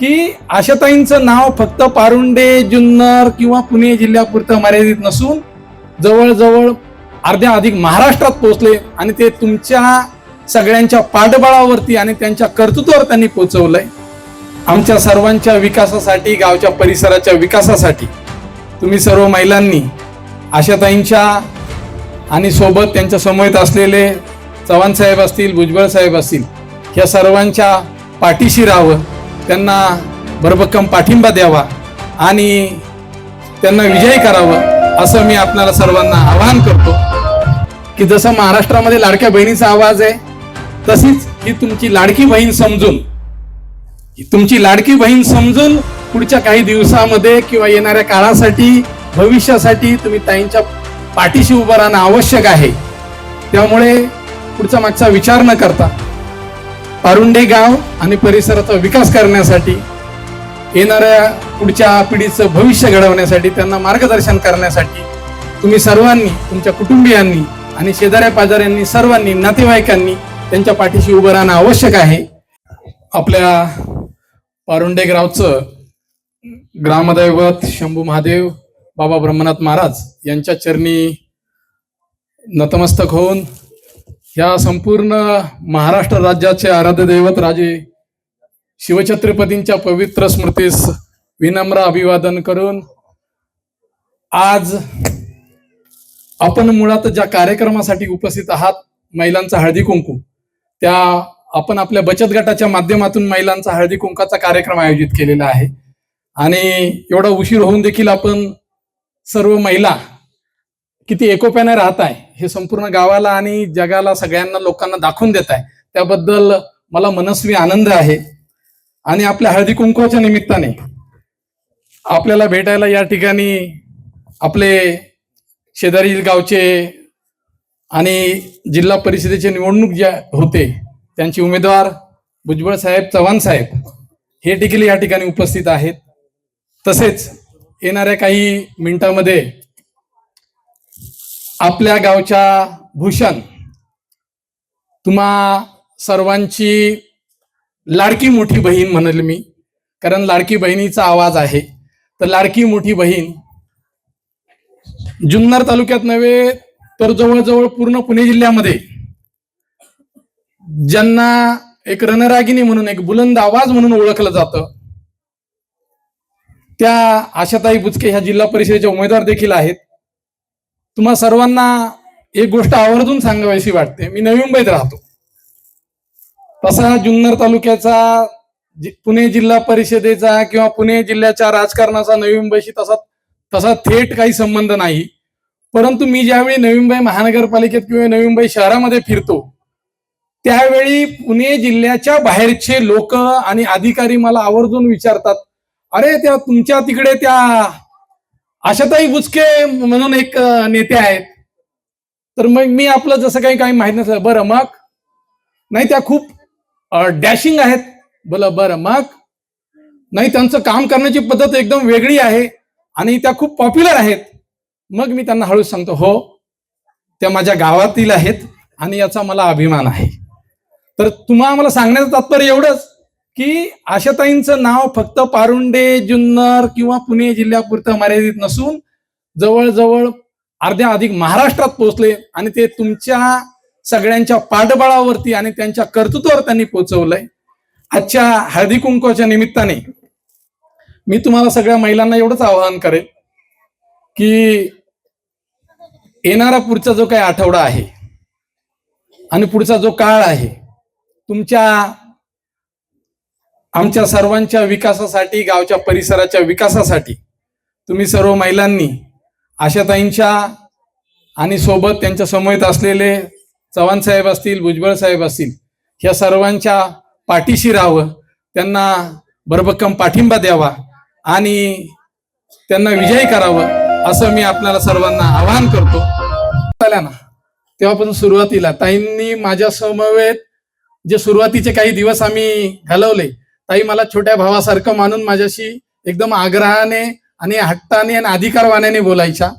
की आशाताईंचं नाव फक्त पारुंडे जुन्नर किंवा पुणे जिल्ह्यापुरतं मर्यादित नसून जवळजवळ अर्ध्या अधिक महाराष्ट्रात पोहोचले आणि ते तुमच्या सगळ्यांच्या पाठबळावरती आणि त्यांच्या कर्तृत्वावर त्यांनी पोहोचवलंय. आमच्या सर्वांच्या विकासासाठी गावच्या परिसराच्या विकासासाठी तुम्ही सर्व महिलांनी आशाताईंच्या आणि सोबत त्यांच्या समवेत असलेले चव्हाण साहेब असतील भुजबळ साहेब असतील या सर्वांच्या पाठीशी राहावं. त्यांना भरभक्कम पाठिंबा द्यावा आणि त्यांना विजयी करावं असं मी आपल्याला सर्वांना आवाहन करतो. की जसं महाराष्ट्रामध्ये लाडक्या बहिणीचा आवाज आहे तशीच ही तुमची लाडकी बहीण समजून तुमची लाडकी बहीण समजून पुढच्या काही दिवसामध्ये किंवा येणाऱ्या काळासाठी भविष्यासाठी तुम्ही ताईंच्या पाठीशी उभं राहणं आवश्यक आहे. त्यामुळे पुढचा मागचा विचार न करता पारुंडे गाव आणि परिसराचा विकास करण्यासाठी येणाऱ्या पुढच्या पिढीचं भविष्य घडवण्यासाठी त्यांना मार्गदर्शन करण्यासाठी तुम्ही सर्वांनी तुमच्या कुटुंबियांनी आणि शेजाऱ्या पाजाऱ्यांनी सर्वांनी नातेवाईकांनी त्यांच्या पाठीशी उभं राहणं आवश्यक आहे. आपल्या पारुंडे गावचं ग्रामदैवत शंभू महादेव बाबा ब्रह्मनाथ महाराज यांच्या चरणी नतमस्तक होऊन ह्या संपूर्ण महाराष्ट्र राज्याचे आराध्य दैवत राजे शिवछत्रपतींच्या पवित्र स्मृतीस विनम्र अभिवादन करून आज आपण मुळात ज्या कार्यक्रमासाठी उपस्थित आहात महिलांचा हळदी कुंकू त्या आपण आपल्या बचत गटाच्या माध्यमातून महिलांचा हळदी कुंकाचा कार्यक्रम आयोजित केलेला आहे. आणि एवढा उशीर होऊन देखील आपण सर्व महिला किती एकोप्याने राहत आहे हे संपूर्ण गावाला आणि जगाला सगळ्यांना लोकांना दाखवून देत आहे. त्याबद्दल मला मनस्वी आनंद आहे. आणि आपल्या हळदी कुंकवाच्या निमित्ताने आपल्याला भेटायला या ठिकाणी आपले शेजारी गावचे आणि जिल्हा परिषदेचे निवडणूक ज्या होते त्यांचे उमेदवार भुजबळ साहेब चव्हाण साहेब हे देखील या ठिकाणी उपस्थित आहेत. तसेच येणाऱ्या काही मिनिटांमध्ये आपल्या गावच्या भूषण तुम्हा सर्वांची लाडकी मोठी बहीण म्हणेल मी कारण लाडकी बहिणीचा आवाज आहे. तर लाडकी मोठी बहीण जुन्नर तालुक्यात नव्हे तर जवळजवळ पूर्ण पुणे जिल्ह्यामध्ये ज्यांना एक रणरागिनी म्हणून एक बुलंद आवाज म्हणून ओळखलं जातं त्या आशाताई बुचके ह्या जिल्हा परिषदेच्या उमेदवार देखील आहेत. तुम्हा सर्वांना एक गोष्ट आवर्जून सांगावीशी वाटते. मी नवी मुंबईत राहतो. तसा जुन्नर तालुक्याचा पुणे जिल्हा परिषदेचा किंवा पुणे जिल्ह्याच्या राजकारणाचा नवी मुंबईशी तसा तसा थेट काही संबंध नाही. परंतु मी ज्यावेळी नवी मुंबई महानगरपालिकेत किंवा नवी मुंबई शहरामध्ये फिरतो त्यावेळी पुणे जिल्ह्याच्या बाहेरचे लोक आणि अधिकारी मला आवर्जून विचारतात अरे त्या तुमच्या तिकडे त्या आशाताई बुचके म्हणून एक नेते आहेत. तर मग मी आपलं जसं काही काही माहीत नसलं बरं मग? नाही त्या खूप डॅशिंग आहेत. बोला बरं मग? नाही त्यांचं काम करण्याची पद्धत एकदम वेगळी आहे आणि त्या खूप पॉप्युलर आहेत. मग मी त्यांना हळूच सांगतो हो त्या माझ्या गावातील आहेत आणि याचा मला अभिमान आहे. तर तुम्हाला मला सांगण्याचं तात्पर्य एवढंच. की आशाताईंचं नाव फक्त पारुंडे जुन्नर किंवा पुणे जिल्ह्यापुरतं मर्यादित नसून जवळजवळ अर्ध्या अधिक महाराष्ट्रात पोहोचले आणि ते तुमच्या सगळ्यांच्या पाठबळावरती आणि त्यांच्या कर्तृत्वावर त्यांनी पोहोचवलंय. आजच्या हळदी कुंकवाच्या निमित्ताने मी तुम्हाला सगळ्या महिलांना एवढंच आवाहन करेल की येणारा पुढचा जो काही आठवडा आहे आणि पुढचा जो काळ आहे तुमच्या आमच्या सर्वांच्या विकासासाठी गावच्या परिसराच्या विकासासाठी तुम्ही सर्व महिलांनी आशाताईंच्या आणि सोबत त्यांच्या समवेत असलेले चव्हाण साहेब असतील भुजबळ साहेब असतील ह्या सर्वांच्या पाठीशी राहावं त्यांना भरभक्कम पाठिंबा द्यावा आणि त्यांना विजयी करावं असं मी आपल्याला सर्वांना आवाहन करतो. झाल्या ना तेव्हापासून सुरुवातीला ताईंनी माझ्या समवेत जे सुरुवातीचे काही दिवस आम्ही घालवले ताई मला छोट्या भावासारखं मानून माझ्याशी एकदम आग्रहाने आणि हट्टाने आणि अधिकारवाण्याने बोलायच्या.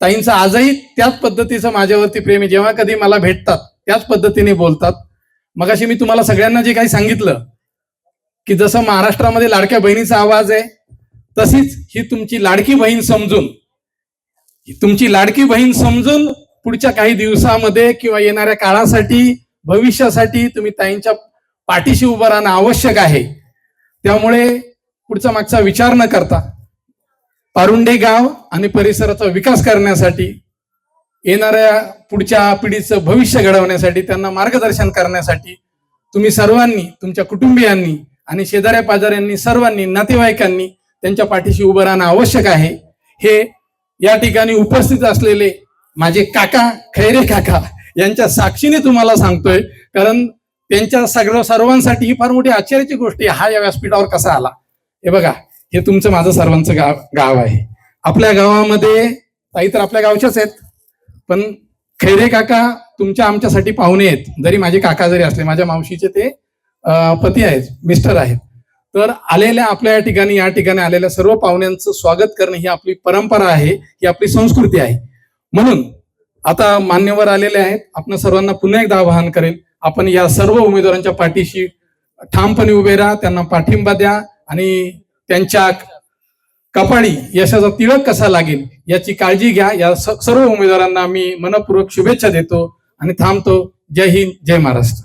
ताईंचं आजही त्याच पद्धतीचं माझ्यावरती प्रेम आहे. जेव्हा कधी मला भेटतात त्याच पद्धतीने बोलतात. मगाशी मी तुम्हाला सगळ्यांना जे काही सांगितलं की जसं महाराष्ट्रामध्ये लाडक्या बहिणीचा आवाज आहे तशीच ही तुमची लाडकी बहीण समजून तुमची लाडकी बहीण समजून पुढच्या काही दिवसामध्ये किंवा येणाऱ्या काळासाठी भविष्यासाठी तुम्ही ताईंच्या पाठीशी उभं राहणं आवश्यक आहे. त्यामुळे पुढचा मागचा विचार न करता पारुंडे गाव आणि परिसराचा विकास करण्यासाठी येणाऱ्या पुढच्या पिढीचं भविष्य घडवण्यासाठी त्यांना मार्गदर्शन करण्यासाठी तुम्ही सर्वांनी तुमच्या कुटुंबियांनी आणि शेजाऱ्या पाजाऱ्यांनी सर्वांनी नातेवाईकांनी त्यांच्या पाठीशी उभं राहणं आवश्यक आहे. हे या ठिकाणी उपस्थित असलेले माझे काका खैरे काका यांच्या साक्षीने तुम्हाला सांगतोय. कारण त्यांच्या सगळं सर्वांसाठी ही फार मोठी आश्चर्याची गोष्ट आहे. हा या व्यासपीठावर कसा आला? हे बघा हे तुमचं माझं सर्वांचं गाव गाव आहे. आपल्या गावामध्ये ताई तर आपल्या गावच्याच आहेत पण खैरे काका तुमच्या आमच्यासाठी पाहुणे आहेत. जरी माझे काका जरी असले माझ्या मावशीचे ते पती आहेत मिस्टर आहेत. तर आलेल्या आपल्या या ठिकाणी या ठिकाणी आलेल्या सर्व पाहुण्यांचं स्वागत करणं ही आपली परंपरा आहे ही आपली संस्कृती आहे. म्हणून आता मान्यवर आलेले आहेत. आपण सर्वांना पुन्हा एकदा आवाहन करेल आपण या सर्व उमेदवारांच्या पाठीशी ठामपणे उभे राहा त्यांना पाठिंबा द्या आणि त्यांच्या कपाळी यशाचा तिळक कसा लागेल याची काळजी घ्या. या सर्व उमेदवारांना मी मनपूर्वक शुभेच्छा देतो आणि थांबतो. जय हिंद जय महाराष्ट्र.